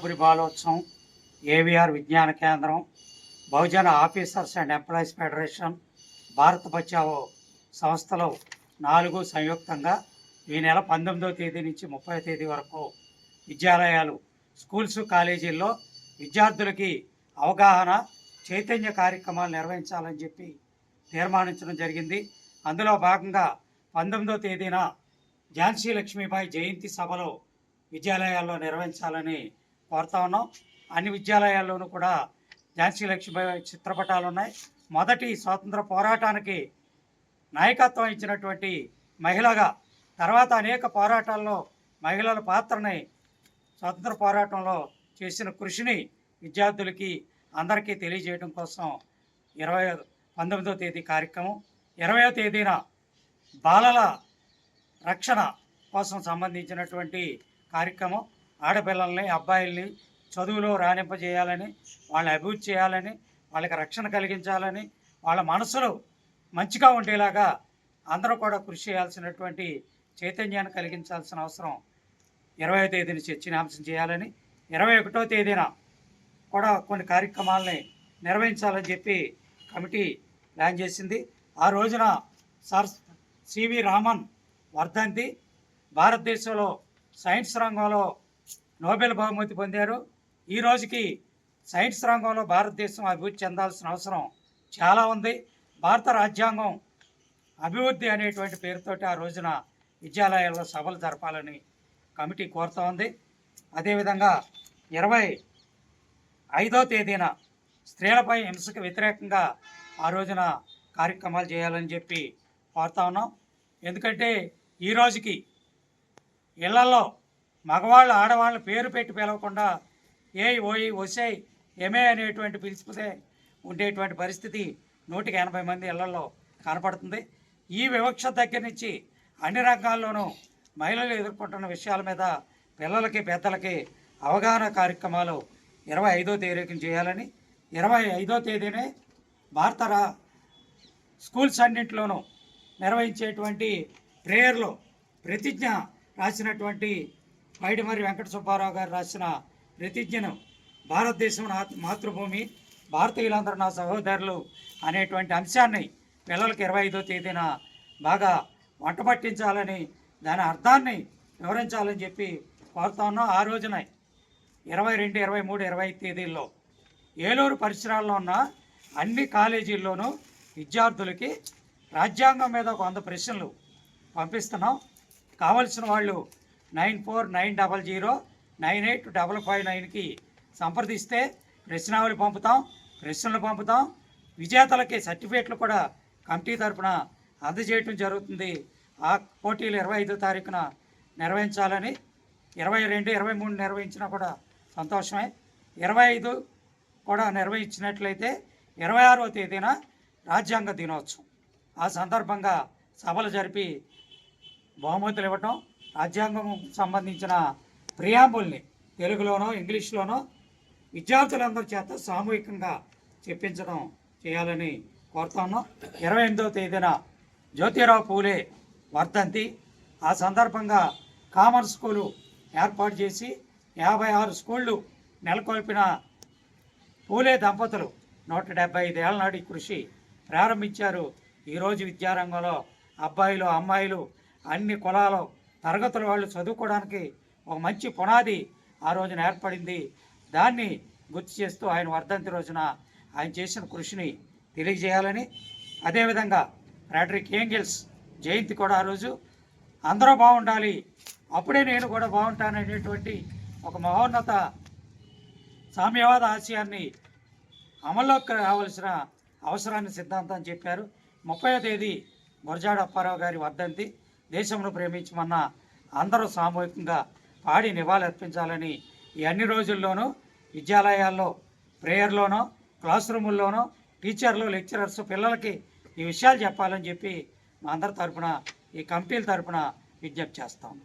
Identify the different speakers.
Speaker 1: Puri బాలోత్సవం AVR Vignana Kendram Bahujana officers and employees federation Bharat Bachao సంస్థలో నాలుగు సంయుక్తంగా ఈ నెల పంతొమ్మిదవ తేదీ నుంచి ముప్పై తేదీ వరకు విద్యాలయాలు స్కూల్స్ కాలేజీల్లో విద్యార్థులకి అవగాహన చైతన్య కార్యక్రమాలు నిర్వహించాలని చెప్పి తీర్మానించడం జరిగింది. అందులో భాగంగా పంతొమ్మిదవ తేదీన ఝాన్సీ లక్ష్మీబాయి జయంతి సభలో విద్యాలయాల్లో నిర్వహించాలని కోరుతా ఉన్నాం. అన్ని విద్యాలయాల్లోనూ కూడా ఝాన్సీ లక్ష్మీబాయి చిత్రపటాలు ఉన్నాయి. మొదటి స్వాతంత్ర పోరాటానికి నాయకత్వం ఇచ్చినటువంటి మహిళగా తర్వాత అనేక పోరాటాల్లో మహిళల పాత్రని స్వాతంత్ర పోరాటంలో చేసిన కృషిని విద్యార్థులకి అందరికీ తెలియజేయడం కోసం ఇరవై పంతొమ్మిదో తేదీ కార్యక్రమం. ఇరవయో తేదీన బాలల రక్షణ కోసం సంబంధించినటువంటి కార్యక్రమం. ఆడపిల్లల్ని అబ్బాయిల్ని చదువులో రాణింపజేయాలని వాళ్ళని అభివృద్ధి చేయాలని వాళ్ళకి రక్షణ కలిగించాలని వాళ్ళ మనసులో మంచిగా ఉండేలాగా అందరూ కూడా కృషి చేయాల్సినటువంటి చైతన్యాన్ని కలిగించాల్సిన అవసరం ఇరవై తేదీన చర్చనాంశం చేయాలని ఇరవై ఒకటో తేదీన కూడా కొన్ని కార్యక్రమాలని నిర్వహించాలని చెప్పి కమిటీ ప్లాన్ చేసింది. ఆ రోజున సార్ సివి రామన్ వర్ధంతి భారతదేశంలో సైన్స్ రంగంలో నోబెల్ బహుమతి పొందారు. ఈ రోజుకి సైన్స్ రంగంలో భారతదేశం అభివృద్ధి చెందాల్సిన అవసరం చాలా ఉంది. భారత రాజ్యాంగం అభివృద్ధి అనేటువంటి పేరుతోటి ఆ రోజున విద్యాలయాల్లో సభలు జరపాలని కమిటీ కోరుతూ ఉంది. అదేవిధంగా ఇరవై ఐదో తేదీన స్త్రీలపై హింసకు వ్యతిరేకంగా ఆ రోజున కార్యక్రమాలు చేయాలని చెప్పి కోరుతా ఉన్నాం. ఎందుకంటే ఈ రోజుకి ఇళ్ళలో మగవాళ్ళు ఆడవాళ్ళ పేరు పెట్టి పిలవకుండా ఏ ఓయి ఒసే ఏమే అనేటువంటి పిలిచిపోతే ఉండేటువంటి పరిస్థితి నూటికి ఎనభై మంది ఇళ్ళలో కనపడుతుంది. ఈ వివక్ష దగ్గర నుంచి అన్ని రంగాల్లోనూ మహిళలు ఎదుర్కొంటున్న విషయాల మీద పిల్లలకి పెద్దలకి అవగాహన కార్యక్రమాలు ఇరవై ఐదో తేదీకి చేయాలని ఇరవై ఐదో తేదీనే భారత స్కూల్స్ అన్నింటిలోనూ నిర్వహించేటువంటి ప్రేయర్లో ప్రతిజ్ఞ రాసినటువంటి మైడిమరి వెంకట సుబ్బారావు గారు రాసిన ప్రతిజ్ఞను భారతదేశం నా మాతృభూమి భారతీయులందరూ నా సహోదరులు అనేటువంటి అంశాన్ని పిల్లలకి ఇరవై ఐదో తేదీన బాగా వంట పట్టించాలని దాని అర్థాన్ని వివరించాలని చెప్పి కోరుతా ఉన్నాం. ఆ రోజున ఇరవై రెండు ఇరవై మూడు ఇరవై ఐదు తేదీల్లో ఏలూరు పరిసరాల్లో ఉన్న అన్ని కాలేజీల్లోనూ విద్యార్థులకి రాజ్యాంగం మీద ఒక వంద ప్రశ్నలు పంపిస్తున్నాం. కావలసిన వాళ్ళు nine four nine double zero nine eight double five నైన్కి సంప్రదిస్తే ప్రశ్నావళి పంపుతాం ప్రశ్నలు పంపుతాం. విజేతలకి సర్టిఫికేట్లు కూడా కమిటీ తరపున అందజేయటం జరుగుతుంది. ఆ పోటీలు ఇరవై ఐదో తారీఖున నిర్వహించాలని ఇరవై రెండు ఇరవై మూడు నిర్వహించినా కూడా సంతోషమే. ఇరవై ఐదు కూడా నిర్వహించినట్లయితే ఇరవై ఆరవ తేదీన రాజ్యాంగ దినోత్సవం. ఆ సందర్భంగా సభలు జరిపి బహుమతులు ఇవ్వటం రాజ్యాంగం సంబంధించిన ప్రియాంబుల్ని తెలుగులోనో ఇంగ్లీష్లోనో విద్యార్థులందరి చేత సామూహికంగా చెప్పించడం చేయాలని కోరుతున్నాం ఇరవై ఎనిమిదవ తేదీన జ్యోతిరావు పూలే వర్ధంతి. ఆ సందర్భంగా కామర్స్ స్కూలు ఏర్పాటు చేసి యాభై ఆరు స్కూళ్ళు నెలకొల్పిన పూలే దంపతులు నూట డెబ్బై ఐదేళ్ళ నాటి కృషి ప్రారంభించారు. ఈరోజు విద్యారంగంలో అబ్బాయిలు అమ్మాయిలు అన్ని కులాలు తరగతుల వాళ్ళు చదువుకోవడానికి ఒక మంచి పునాది ఆ రోజున ఏర్పడింది. దాన్ని గుర్తు చేస్తూ ఆయన వర్ధంతి రోజున ఆయన చేసిన కృషిని తెలియజేయాలని అదేవిధంగా ఫ్రెడరిక్ ఏంగిల్స్ జయంతి కూడా ఆ రోజు అందరూ బాగుండాలి అప్పుడే నేను కూడా బాగుంటాననేటువంటి ఒక మహోన్నత సామ్యవాద ఆశయాన్ని అమల్లోకి రావాల్సిన అవసరాన్ని సిద్ధాంతం చెప్పారు. ముప్పై తేదీ గురజాడ అప్పారావు గారి వర్ధంతి. దేశంలో ప్రేమించమన్న అందరూ సామూహికంగా పాడి నివాళి అర్పించాలని ఈ అన్ని రోజుల్లోనూ విద్యాలయాల్లో ప్రేయర్లోనో క్లాస్ రూముల్లోనో టీచర్లు లెక్చరర్స్ పిల్లలకి ఈ విషయాలు చెప్పాలని చెప్పి మా అందరి తరఫున ఈ కమిటీల తరపున విజ్ఞప్తి చేస్తాము